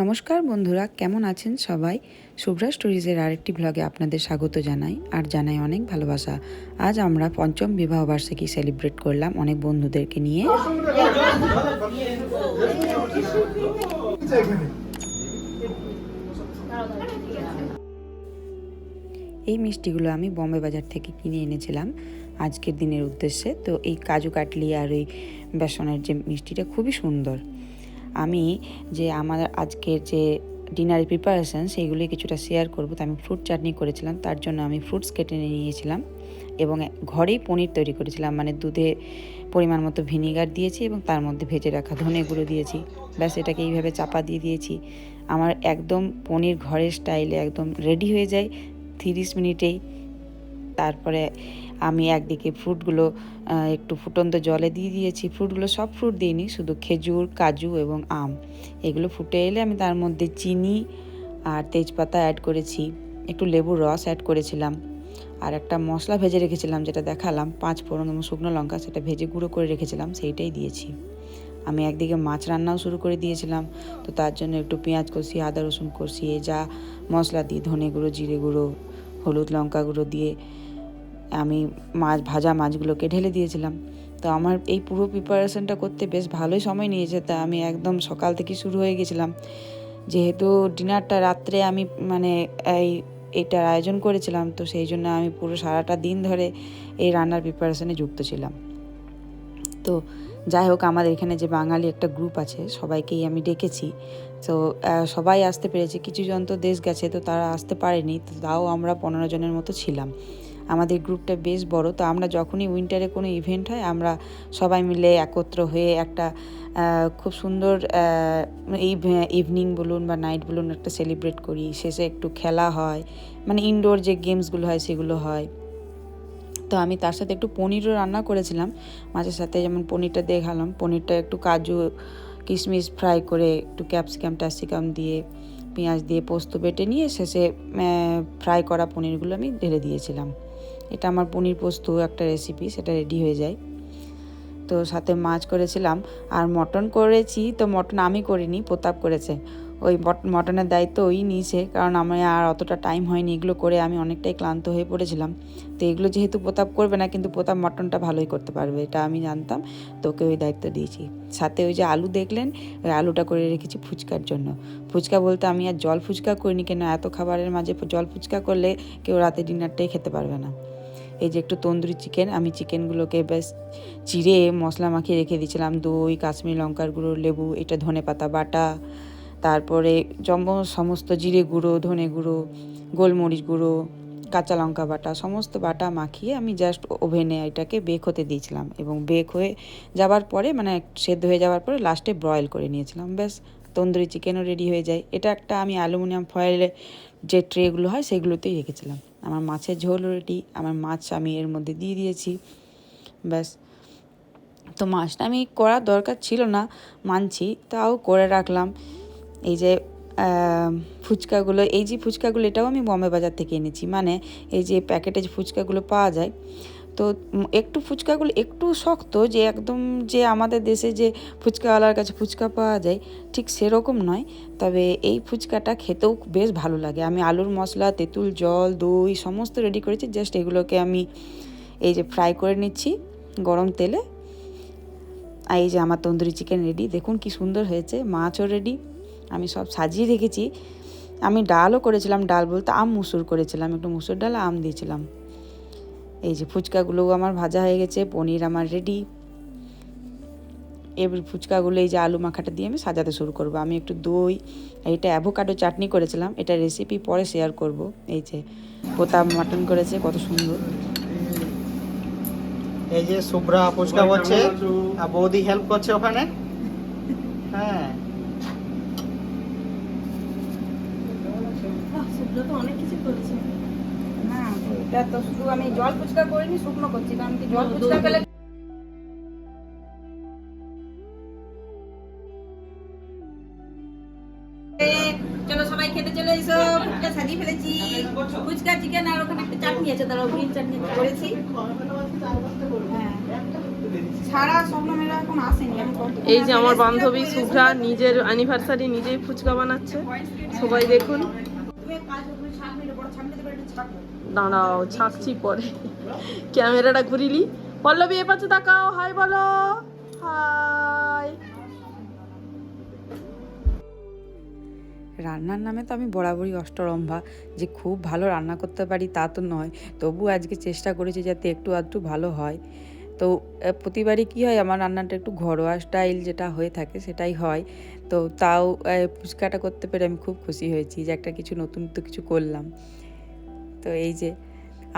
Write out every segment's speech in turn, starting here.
নমস্কার বন্ধুরা, কেমন আছেন সবাই? শুভ্রা স্টোরিজের আরেকটি ব্লগে আপনাদের স্বাগত জানাই, আর জানাই অনেক ভালোবাসা। আজ আমরা পঞ্চম বিবাহবার্ষিকী সেলিব্রেট করলাম অনেক বন্ধুদেরকে নিয়ে। এই মিষ্টিগুলো আমি বম্বে বাজার থেকে কিনে এনেছিলাম আজকের দিনের উদ্দেশ্যে। তো এই কাজু কাটলি আর ওই বেসনের যে মিষ্টিটা খুবই সুন্দর। আমি যে আমার আজকের যে ডিনারের প্রিপারেশান সেইগুলি কিছুটা শেয়ার করব। তো আমি ফ্রুট চাটনি করেছিলাম, তার জন্য আমি ফ্রুটস কেটে নিয়ে নিয়েছিলাম এবং ঘরেই পনির তৈরি করেছিলাম। মানে দুধে পরিমাণ মতো ভিনিগার দিয়েছি এবং তার মধ্যে ভেজে রাখা ধনে গুঁড়ো দিয়েছি। ব্যাস, এটাকে এইভাবে চাপা দিয়ে দিয়েছি। আমার একদম পনির ঘরের স্টাইলে একদম রেডি হয়ে যায়। তিরিশ মিনিটেই তারপরে আমি একদিকে ফ্রুটগুলো একটু ফুটন্ত জলে দিয়ে দিয়েছি। ফ্রুটগুলো সব ফ্রুট দিইনি, শুধু খেজুর, কাজু এবং আম। এগুলো ফুটে এলে আমি তার মধ্যে চিনি আর তেজপাতা অ্যাড করেছি, একটু লেবুর রস অ্যাড করেছিলাম। আর একটা মশলা ভেজে রেখেছিলাম, যেটা দেখালাম, পাঁচ ফোড়ন এবং শুকনো লঙ্কা, সেটা ভেজে গুঁড়ো করে রেখেছিলাম, সেইটাই দিয়েছি। আমি একদিকে মাছ রান্নাও শুরু করে দিয়েছিলাম, তো তার জন্য একটু পেঁয়াজ কষিয়ে আদা রসুন কষিয়ে যা মশলা দিই, ধনে গুঁড়ো, জিরে গুঁড়ো, হলুদ লঙ্কা গুঁড়ো দিয়ে আমি মাছ, ভাজা মাছগুলোকে ঢেলে দিয়েছিলাম। তো আমার এই পুরো প্রিপারেশনটা করতে বেশ ভালোই সময় নিয়েছে, তা আমি একদম সকাল থেকে শুরু হয়ে গেছিলাম। যেহেতু ডিনারটা রাত্রে আমি মানে এই এটার আয়োজন করেছিলাম, তো সেই জন্য আমি পুরো সারাটা দিন ধরে এই রান্নার প্রিপারেশনে যুক্ত ছিলাম। তো যাই হোক, আমাদের এখানে যে বাঙালি একটা গ্রুপ আছে, সবাইকেই আমি ডেকেছি। তো সবাই আসতে পেরেছে, কিছু জন তো দেশ গেছে, তো তারা আসতে পারেনি, তো তাও আমরা পনেরো জনের মতো ছিলাম। আমাদের গ্রুপটা বেশ বড়, তো আমরা যখনই উইন্টারে কোনো ইভেন্ট হয়, আমরা সবাই মিলে একত্র হয়ে একটা খুব সুন্দর ইভিনিং বলুন বা নাইট বলুন একটা সেলিব্রেট করি। শেষে একটু খেলা হয় মানে ইনডোর যে গেমসগুলো হয় সেগুলো হয়। তো আমি তার সাথে একটু পনিরও রান্না করেছিলাম মাছের সাথে যেমন পনিরটা দেখালাম, পনিরটা একটু কাজু, কিশমিশ ফ্রাই করে একটু ক্যাপসিকাম, ট্যাপসিকাম দিয়ে পেঁয়াজ দিয়ে পোস্ত বেটে নিয়ে শেষে ফ্রাই করা পনিরগুলো আমি ঢেলে দিয়েছিলাম। এটা আমার পনির পোস্ত একটা রেসিপি সেটা রেডি হয়ে যায়। তো সাথে মাছ করেছিলাম, আর মটন করেছি, তো মটন আমি করিনি, প্রতাপ করেছে। ওই মট- মটনের দায়িত্ব ওই নিয়েছে, কারণ আমার আর অতটা টাইম হয়নি এগুলো করে আমি অনেকটাই ক্লান্ত হয়ে পড়েছিলাম। তো এগুলো যেহেতু প্রতাপ করবে না, কিন্তু প্রতাপ মটনটা ভালোই করতে পারবে, এটা আমি জানতাম, তোকে ওই দায়িত্ব দিয়েছি। সাথে ওই যে আলু দেখলেন, ওই আলুটা করে রেখেছি ফুচকার জন্য। ফুচকা বলতে আমি আর জল ফুচকা করিনি, কেন এত খাবারের মাঝে জল ফুচকা করলে কেউ রাতে ডিনারটাই খেতে পারবে না। এই যে একটু তন্দুরি চিকেন, আমি চিকেনগুলোকে বেশ চিড়ে মশলা মাখিয়ে রেখে দিয়েছিলাম, দই, কাশ্মীর লঙ্কার গুঁড়ো, লেবু, এটা ধনে পাতা বাটা তারপরে জম্ব, সমস্ত জিরে গুঁড়ো, ধনে গুঁড়ো, গোলমরিচ গুঁড়ো, কাঁচা লঙ্কা বাটা, সমস্ত বাটা মাখিয়ে আমি জাস্ট ওভেনে এটাকে বেক হতে দিয়েছিলাম এবং বেক হয়ে যাওয়ার পরে মানে সেদ্ধ হয়ে যাওয়ার পরে লাস্টে ব্রয়েল করে নিয়েছিলাম। ব্যাস, তন্দুরি চিকেনও রেডি হয়ে যায়। এটা একটা আমি অ্যালুমিনিয়াম ফয়েলে যে ট্রেগুলো হয় সেগুলোতেই রেখেছিলাম। আমার মাছের ঝোল রেডি আমার মাছ আমি এর মধ্যে দিয়ে দিয়েছি। ব্যাস, তো মাছটা আমি করার দরকার ছিল না, মানছি, তাও করে রাখলাম। এই যে ফুচকাগুলো, এই যে ফুচকাগুলো, এটাও আমি বম্বে বাজার থেকে এনেছি। মানে এই যে প্যাকেটে যে ফুচকাগুলো পাওয়া যায়। তো একটু ফুচকাগুলো একটু শক্ত, যে একদম যে আমাদের দেশে যে ফুচকাওয়ালার কাছে ফুচকা পাওয়া যায়, ঠিক সেরকম নয়। তবে এই ফুচকাটা খেতেও বেশ ভালো লাগে। আমি আলুর মশলা, তেঁতুল, জল, দই সমস্ত রেডি করেছি। জাস্ট এগুলোকে আমি এই যে ফ্রাই করে নিচ্ছি গরম তেলে। আর এই যে আমার তন্দুরি চিকেন রেডি দেখুন কি সুন্দর হয়েছে। মাছও রেডি সব সাজিয়ে রেখেছি। আমি ডালও করেছিলাম, ডাল বলতে আম মুসুর করেছিলাম, একটু মুসুর ডাল, আম দিয়েছিলাম। এই যে ফুচকাগুলোও আমার ভাজা হয়ে গেছে, পনির আমার রেডি এবার ফুচকাগুলো, এই যে আলু মাখাটা দিয়ে আমি সাজাতে শুরু করব। আমি একটু দই, এটা অ্যাভোকাডো চাটনি করেছিলাম, এটা রেসিপি পরে শেয়ার করব। এই যে পোতা মাটন করেছে, কত সুন্দর। এই যে শুভ্রা ফুচকা বলছে বৌদি হেল্প করছে ওখানে। হ্যাঁ। না এটা তো শুধু আমি জল ফুচকা করিনি শুকনো করছি কারণ কি জল ফুচকা খেলে চলো সবাই খেতে চলে এসো ফুচকা সাজিয়ে ফেলেছি। ফুচকা চিকেন আর ওখানে একটা চাটনি আছে তারা গ্রিন চাটনি করেছি। হ্যাঁ। এই যে আমার বান্ধবী শুভ্রা নিজের অ্যানিভার্সারি নিজেই ফুচকা বানাচ্ছে। সবাই দেখুন। দাঁড়াও ছাকছি পরে। ক্যামেরাটা ঘুরিলি। পল্লবী এ পাশে তাকাও। হাই বলো। হাই। রান্নার নামে তো আমি বরাবরই অষ্টরম্ভা। যে খুব ভালো রান্না করতে পারি তা তো নয়। তবু আজকে চেষ্টা করেছি যাতে একটু আধটু ভালো হয়। তো প্রতিবারই কী হয়, আমার রান্নাটা একটু ঘরোয়া স্টাইল যেটা হয়ে থাকে সেটাই হয়। তো তাও ফুচকাটা করতে পেরে আমি খুব খুশি হয়েছি যে একটা কিছু নতুন তো কিছু করলাম। তো এই যে,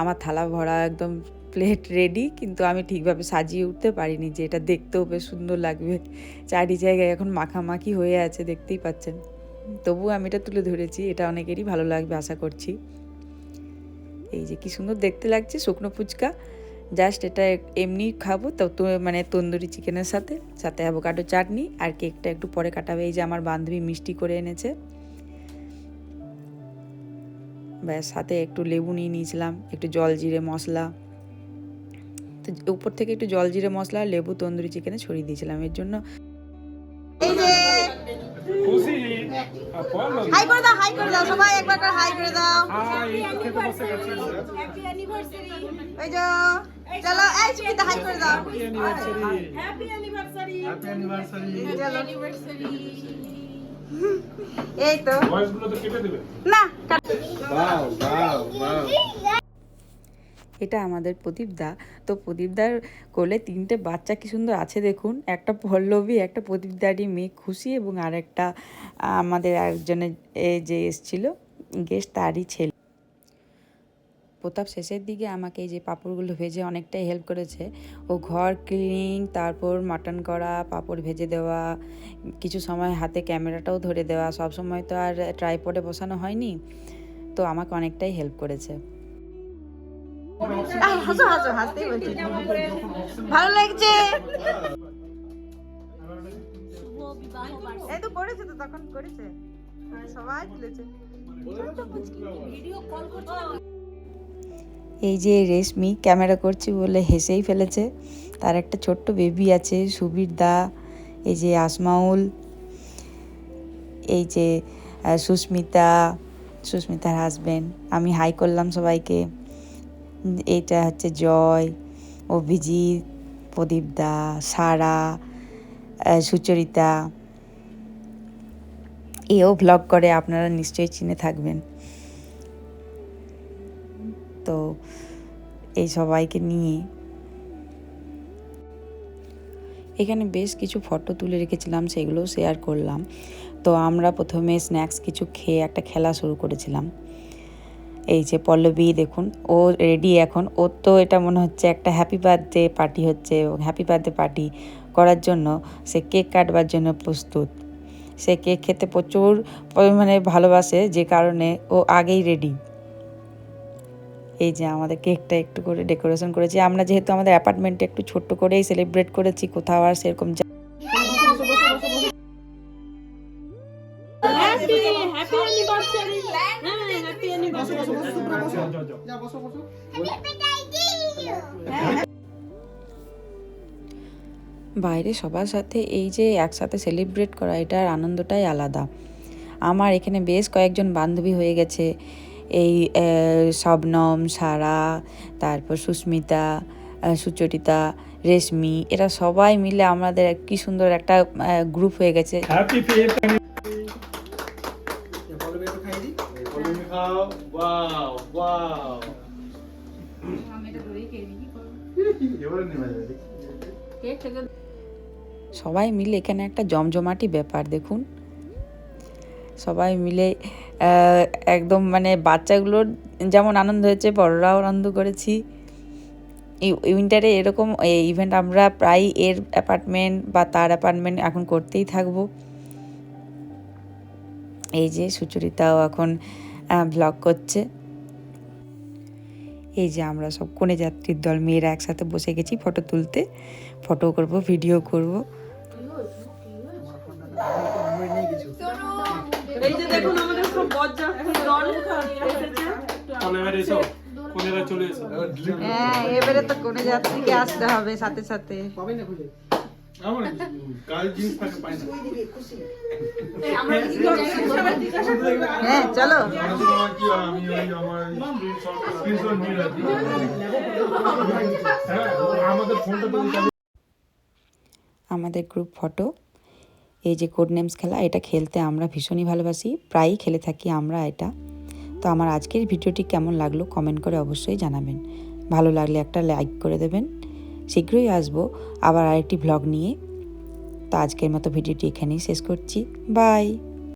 আমার থালা ভরা একদম প্লেট রেডি কিন্তু আমি ঠিকভাবে সাজিয়ে উঠতে পারিনি যে এটা দেখতেও বেশ সুন্দর লাগবে। চারি জায়গায় এখন মাখামাখি হয়ে আছে, দেখতেই পাচ্ছেন। তবুও আমি এটা তুলে ধরেছি, এটা অনেকেরই ভালো লাগবে, আশা করছি। এই যে, কি সুন্দর দেখতে লাগছে, শুকনো ফুচকা। জাস্ট এটা এমনি খাব তো মানে তন্দুরি চিকেনের সাথে সাথে অ্যাভোকাডো চাটনি আর কেকটা একটু পরে কাটাবে। এই যে আমার বান্ধবী মিষ্টি করে এনেছে। ব্যাস সাথে একটু লেবু নিয়ে নিয়েছিলাম একটু জল জিরে মশলা। তো উপর থেকে একটু জল জিরে মশলা আর লেবু তন্দুরি চিকেনে ছড়িয়ে দিয়েছিলাম। এর জন্য হাই করে দাও হাই করে দাও সবাই একবার করে হাই করে দাও। ওই যে চলো এই সুবিধা হাই করে দাও। এই তো। না এটা আমাদের প্রদীপদা তো প্রদীপদার কোলে তিনটে বাচ্চা কি সুন্দর আছে দেখুন। একটা পল্লবী একটা প্রদীপদারই মেয়ে খুশি এবং আরেকটা আহ, আমাদের একজনের এ যে এসছিল গেস্ট তারই ছেলে। প্রতাপ শেষের দিকে আমাকে এই যে পাঁপড়গুলো ভেজে অনেকটাই হেল্প করেছে। ও ঘর ক্লিনিং তারপর মাটন করা পাঁপড় ভেজে দেওয়া কিছু সময় হাতে ক্যামেরাটাও ধরে দেওয়া সব সময় তো আর ট্রাইপডে বসানো হয়নি। তো আমাকে অনেকটাই হেল্প করেছে। হাসো হাসো হাসতেই বলছি। ভালো লাগছে? এই তো করেছে তো তখন করেছে। সবাই তুলেছে। এই যে রেশমি ক্যামেরা করছি বলে হেসেই ফেলেছে। তার একটা ছোট্ট বেবি আছে, সুবীর দা, এই যে আসমাউল, এই যে সুস্মিতা, সুস্মিতার হাজবেন্ড আমি হাই করলাম সবাইকে। এইটা হচ্ছে জয়, অভিজিৎ, প্রদীপ দা, সারা সুচরিতা। এও ভ্লগ করে, আপনারা নিশ্চয়ই চিনে থাকবেন। তো এই সবাইকে নিয়ে এখানে বেশ কিছু ফটো তুলে রেখেছিলাম, সেগুলো শেয়ার করলাম। তো আমরা প্রথমে স্ন্যাক্স কিছু খেয়ে একটা খেলা শুরু করেছিলাম। এই যে পল্লবী, দেখুন, ও রেডি এখন। ওর তো এটা মনে হচ্ছে একটা হ্যাপি বার্থডে পার্টি হচ্ছে। হ্যাপি বার্থডে পার্টি করার জন্য সে কেক কাটবার জন্য প্রস্তুত। সে কেক খেতে প্রচুর পরিমাণে ভালোবাসে, যে কারণে ও আগেই রেডি এই যে আমাদের কেকটা একটু করে ডেকোরেশন করেছি। আমরা যেহেতু আমাদের অ্যাপার্টমেন্টে একটু ছোট্ট করেই সেলিব্রেট করেছি কোথাও আর সেরকম হ্যাঁ বাইরে সবার সাথে এই যে একসাথে সেলিব্রেট করা এটার আনন্দটাই আলাদা। আমার এখানে বেশ কয়েকজন বান্ধবী হয়ে গেছে। এই শবনম সারা তারপর সুস্মিতা সুচরিতা রেশমি এরা সবাই মিলে আমাদের কি সুন্দর একটা গ্রুপ হয়ে গেছে wow. সবাই মিলে এখানে একটা জমজমাটি ব্যাপার দেখুন সবাই মিলে একদম মানে বাচ্চাগুলোর যেমন আনন্দ হয়েছে, বড়রাও আনন্দ করেছি। এই উইন্টারে এরকম ইভেন্ট আমরা প্রায় এর অ্যাপার্টমেন্ট বা তার অ্যাপার্টমেন্ট এখন করতেই থাকব। এই যে সুচরিতাও এখন ব্লগ করছে। এই যে আমরা সব কনে যাত্রীর দল, মেয়েরা একসাথে বসে গেছি ফটো তুলতে। ফটো করব ভিডিও করব। এবার এসো ফোন চলে এসে। হ্যাঁ এবারে তো কোনো যাত্রীকে আসতে হবে সাথে সাথে। আমার কাল জিনিস থাকে পাই না। হ্যাঁ চলো আমার কি হয়, আমাদের গ্রুপ ফটো এই যে কোড নেমস খেলা এটা খেলতে আমরা ভীষণই ভালোবাসি প্রায়ই খেলে থাকি আমরা এটা। তো আমার আজকের ভিডিওটি কেমন লাগল কমেন্ট করে অবশ্যই জানাবেন। ভালো লাগলে একটা লাইক করে দেবেন। শীঘ্রই আসব আবার আরেকটি ভ্লগ নিয়ে। তো আজকের মতো ভিডিওটি এখানেই শেষ করছি। বাই